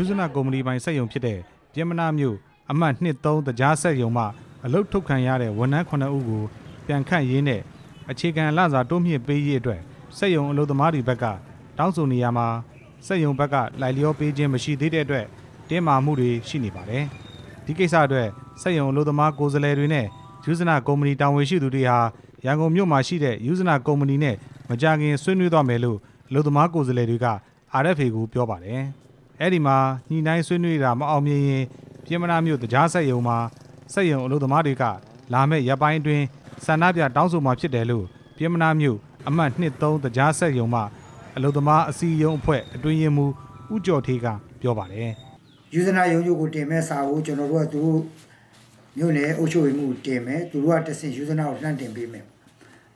ယူဇနာကုမ္ပဏီပိုင်စက်ရုံဖြစ်တဲ့ပြင်မနာမြို့အမှတ်23တကြားစက်ရုံမှအလုတ်ထုတ်ခံရတဲ့ဝန်ထမ်း9ဦးကိုပြန်ခန့်ရေးနဲ့အခြေခံလစာတိုးမြင့်ပေးရေးအတွက်စက်ရုံအလုပ်သမားတွေဘက်ကတောင်းဆိုနေရမှာစက်ရုံဘက်ကလိုက်လျောပေးခြင်းမရှိသေးတဲ့အတွက်တင်းမာမှုတွေရှိနေပါတယ်ဒီကိစ္စအတွက်စက်ရုံအလုပ်သမားကိုယ်စားလှယ်တွေနဲ့ယူဇနာကုမ္ပဏီတာဝန်ရှိသူတွေဟာရန်ကုန်မြို့မှာရှိတဲ့ယူဇနာကုမ္ပဏီနဲ့မကြခင်ဆွေးနွေးသွားမယ်လို့အလုပ်သမားကိုယ်စားလှယ်တွေက RFA ကိုပြောပါတယ် အဲ့ဒီမှာညှိနှိုင်းဆွေးနွေးတာမအောင်မြင်ရင်ပြင်မနာမြို့တကြားစက်ရုံမှာစက်ရုံအလုပ်သမားတွေကလာမဲ့ရပ်ပိုင်းအတွင်းဆန္ဒပြတောင်းဆိုမှဖြစ်တယ်လို့ပြင်မနာမြို့အမှတ်23တကြားစက်ရုံမှအလုပ်သမားအစည်းအရုံးအဖွဲ့အတွင်းရေးမှူးဦးကျော်ထေးကပြောပါတယ်ယူဇနာရုံးချုပ်ကိုတင်မဲ့စာကိုကျွန်တော်တို့ကသူတို့မြို့နယ်အုပ်ချုပ်ရေးမှုတင်မယ်သူတို့ကတဆင့်ယူဇနာကိုလှမ်းတင်ပေးမယ်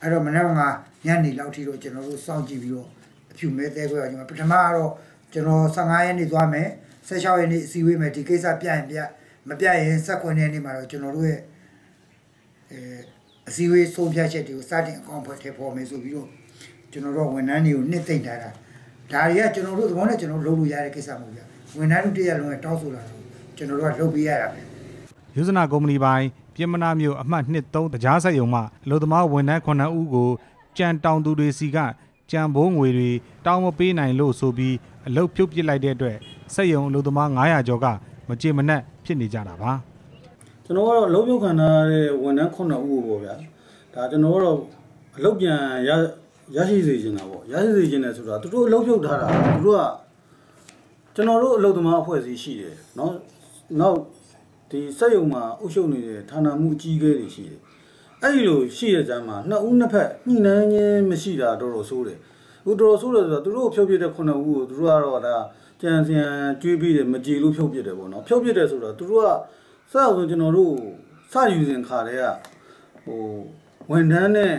အဲ့တော့မနေ့ကညနေလောက်ထိတော့ကျွန်တော်တို့စောင့်ကြည့်ပြီးတော့အဖြူမဲတဲခွဲအောင်ကျွန်တော်ပထမကတော့ ကျွန်တော်15ရက်နေ့သွားမယ်16ရက်နေ့အစည်းအဝေးမယ်ဒီကိစ္စပြရင်ပြမပြရင်19ရက်နေ့မှာတော့ကျွန်တော်တို့ရဲ့အဲအစည်းအဝေးဆုံးဖြတ်ချက်တွေကိုစတင်အကောင့်ဖွဲ့ထည့်ပေါ်မယ်ဆိုပြီးတော့ကျွန်တော်တို့ဝန်ထမ်းတွေကိုနှစ်သိမ့်ထားတာဒါတွေကကျွန်တော်တို့သဘောနဲ့ကျွန်တော်တို့လုပ်လို့ရတဲ့ကိစ္စမဟုတ်ဘူးဝန်ထမ်းတို့တရားလုံးကတောင်းဆိုတာတော့ကျွန်တော်တို့ကလုပ်ပေးရတာပဲယူဇနာကုမ္ပဏီပိုင်ပြင်မနာမြို့အမှတ်23တကြားစက်ရုံမှအလုပ်သမားဝန်ထမ်း9ဦးကိုကြံတောင်သူတွေစီက ကြံဘိုးငွေတွေတောင်းမပေးနိုင်လို့ဆိုပြီးအလုပ်ဖြုတ်ပစ်လိုက်တဲ့အတွက်စက်ရုံအလုပ်သမား900ကျော်ကမကြေမနက်ဖြစ်နေကြတာပါ ကျွန်တော်ကတော့လုံးပြုတ်ခံထားတဲ့ဝန်ထမ်း9ဦးကိုပေါ့ဗျာဒါကျွန်တော်ကတော့အလုပ်ပြန်ရရရှိစေချင်တာပေါ့ရရှိစေချင်တယ်ဆိုတာသူတို့အလုပ်ပြုတ်ထားတာသူတို့ကကျွန်တော်တို့အလုပ်သမားအဖွဲ့အစည်းရှိတယ်เนาะနောက်ဒီစက်ရုံမှာအုပ်ချုပ်နေတဲ့ဌာနမှုအကြီးအကဲတွေရှိတယ် အဲ့ဒီလိုရှိတဲ့ကြမ်းမှာနှစ်ဦးနှစ်ဖက်ညှိနှိုင်းခြင်းမရှိတာတော်တော်ဆိုးတယ်ဟိုတော်တော်ဆိုးတယ်ဆိုတော့သူတို့ဖြုတ်ပြတဲ့9ဦးကိုသူတို့ကတော့ဒါကြံစံကျွေးပြီးတယ်မကြည်လို့ဖြုတ်ပြတယ်ပေါ့နော်ဖြုတ်ပြတယ်ဆိုတော့သူတို့ကစအောင်ဆိုကျွန်တော်တို့စယူစဉ်ခါတဲ့ကဟိုဝန်ထမ်းနဲ့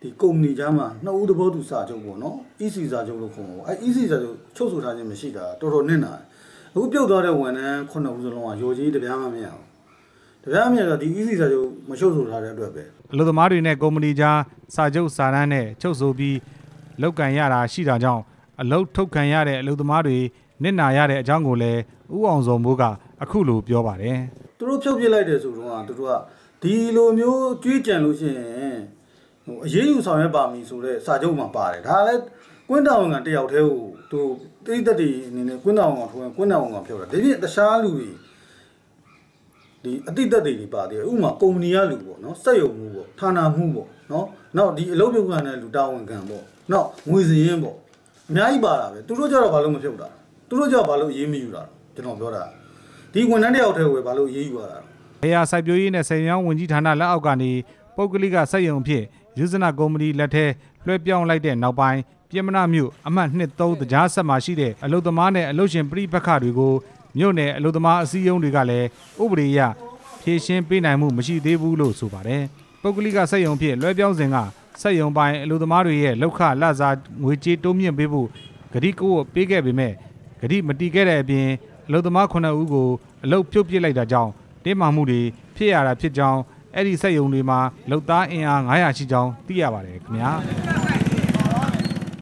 ဒီကုမ္ပဏီကြားမှာနှစ်ဦးသဘောတူစာချုပ်ပေါ့နော် EC စာချုပ်လို့ခေါ်မှာပေါ့အဲ EC စာချုပ်ချုပ်ဆိုထားခြင်းမရှိတာတော်တော်နစ်နာတယ်အခုပြုတ်သွားတဲ့ဝန်ထမ်း9ဦးစလုံးကရောကြီးတပြားမှမရဘူး တပြားမှမရတော့ဒီ EC စာချုပ်မချုပ်ဆိုထားတဲ့အတွက်ပဲအလုပ်သမားတွေနဲ့ကုမ္ပဏီကြားစာချုပ်စာတမ်းနဲ့ချုပ်ဆိုပြီးလောက်ကန်ရတာရှိတာကြောင့်အလုပ်ထုတ်ခံရတဲ့အလုပ်သမားတွေနစ်နာရတဲ့အကြောင်းကိုလည်းဥအောင်စောမိုးကအခုလိုပြောပါတယ်သူတို့ဖြုတ်ပြစ်လိုက်တယ်ဆိုတော့သူတို့ကဒီလိုမျိုးကြွေးကြံလို့ရှိရင်ဟိုအရေးယူဆောင်ရွက်ပါမည်ဆိုတဲ့စာချုပ်မှာပါတယ်ဒါလည်းကွင်းတောင်ကတယောက်တည်းကိုသူတိတ်တက်တီအနေနဲ့ကွင်းတောင်ကထိုးရင်ကွင်းတောင်ကဖြုတ်တာဒီပြတခြားလူတွေ ဒီအတိတ်တက်တွေပါသေးတယ်ဥပမာကုမ္ပဏီကလူပေါ့နော်စက်ရုံမှုပေါ့ဌာနမှုပေါ့နော်နောက်ဒီအလုပ်ပြုတ်ခံတဲ့လူတာဝန်ခံပေါ့နောက်ငွေစည်ရင်းပေါ့အများကြီးပါတာပဲသူတို့ကြတော့ဘာလို့မဖြုတ်တာသူတို့ကြတော့ဘာလို့အရေးမယူတာကျွန်တော်ပြောတာဒီဝန်ထမ်းတယောက်တည်းကိုပဲဘာလို့အရေးယူရတာ။နေရာစိုက်ပျိုးရေးနဲ့ဆယ်ရောင်းဝင်ကြီးဌာနလက်အောက်ကနေပုဂ္ဂလိကစက်ရုံအဖြစ်ယူဇနာကုမ္ပဏီလက်ထဲလွှဲပြောင်းလိုက်တဲ့နောက်ပိုင်းပြင်မနာမြို့အမှတ်23တကြားဆက်မှာရှိတဲ့အလုသမားနဲ့အလုရှင်ပြိပက္ခတွေကို မြို့နယ်အလုသမားအစည်းအရုံးတွေကလည်းဥပဒေအရဖြည့်ရှင်းပေးနိုင်မှုမရှိသေးဘူးလို့ဆိုပါတယ်။ပုဂ္ဂလိကစက်ရုံအဖြစ်လွှဲပြောင်းစဉ်ကစက်ရုံပိုင်အလုသမားတွေရဲ့လောက်ခလစားငွေကြေးတိုးမြင့်ပေးဖို့ဂတိကိုပေးခဲ့ပေမဲ့ဂတိမတီးခဲ့တဲ့အပြင်အလုသမား9ဦးကိုအလုပြုတ်ပစ်လိုက်တာကြောင့်တင်းမာမှုတွေဖြစ်ရတာဖြစ်ကြောင်းအဲ့ဒီစက်ရုံတွေမှာလုံသားအင်အား900ရှိကြောင်းသိရပါတယ်ခင်ဗျာ